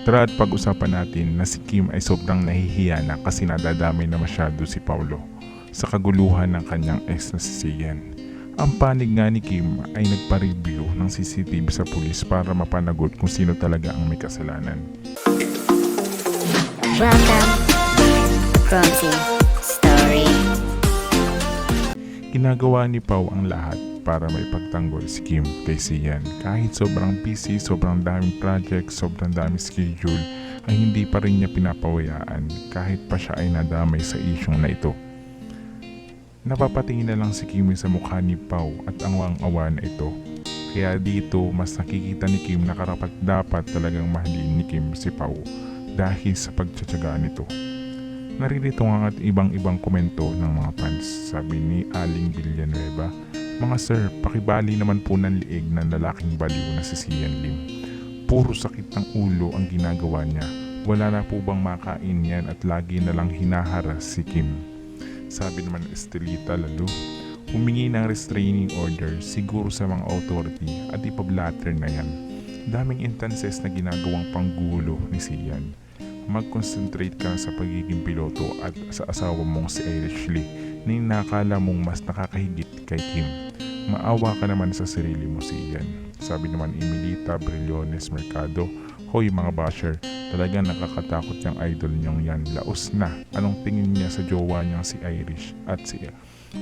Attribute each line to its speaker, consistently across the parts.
Speaker 1: Tara at pag-usapan natin na si Kim ay sobrang nahihiya na kasi nadadamay na masyado si Paulo sa kaguluhan ng kanyang ex na si Sian. Ang panig nga ni Kim ay nagpa-review ng CCTV sa pulis para mapanagot kung sino talaga ang may kasalanan.
Speaker 2: Welcome, Story.
Speaker 1: Ginagawa ni Pau ang lahat para may pagtanggol si Kim kay Sian. Kahit sobrang busy, sobrang daming project, sobrang daming schedule, ay hindi pa rin niya pinapawayaan kahit pa siya ay nadamay sa isyong na ito. Napapatingin na lang si Kim sa mukha ni Pau at ang awa na ito. Kaya dito mas nakikita ni Kim na karapat dapat talagang mahalin ni Kim si Pau dahil sa pagtsatsaga nito. Naririto nga at ibang-ibang komento ng mga fans. Sabi ni Aling Villanueva, Mga sir, pakibali naman po ng liig ng lalaking baliw na si Sian Lim. Puro sakit ng ulo ang ginagawa niya. Wala na po bang makain yan at lagi na lang hinaharas si Kim. Sabi naman Estelita Lalo, humingi ng restraining order siguro sa mga authority at ipablatter na yan. Daming instances na ginagawang panggulo ni Sian mag-concentrate ka sa pagiging piloto at sa asawa mong si Irish Lee na nakala mong mas nakakahigit kay Kim. Maawa ka naman sa sarili mo si Ian. Sabi naman Emilita Brillones Mercado, Hoy mga basher, talagang nakakatakot yung idol niyong yan. Laos na. Anong tingin niya sa jowa niyang si Irish at si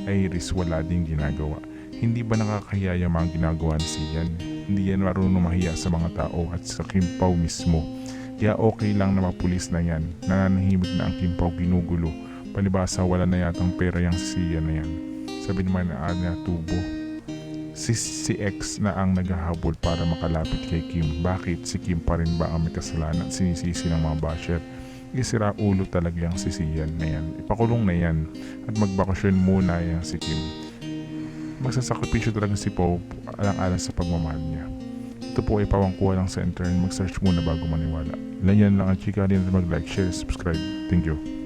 Speaker 1: Iris wala ding ginagawa. Hindi ba nakakahiya yung mga ginagawa ni si Ian? Hindi yan marunong mahiya sa mga tao at sa Kim Pao mismo. Kaya okay lang na mapulis na yan. Nananahimik na ang Kimpaw ginugulo. Palibasa wala na yatang pera yung siya na yan. Sabi naman na Ana Tubo. Si, si X na ang naghahabol para makalapit kay Kim. Bakit si Kim pa rin ba ang may kasalanan sinisisi ng mga basher? Isira ulo talaga yung si Sian na yan. Ipakulong na yan at magbakasyon muna yung si Kim. Magsasakripisyo talaga si Pope alang-alang sa pagmamahal niya. Ito po ay pawangkuha lang sa intern. Mag-search muna bago maniwala. Lanyan lang ang chika rin mag-like, share, subscribe. Thank you.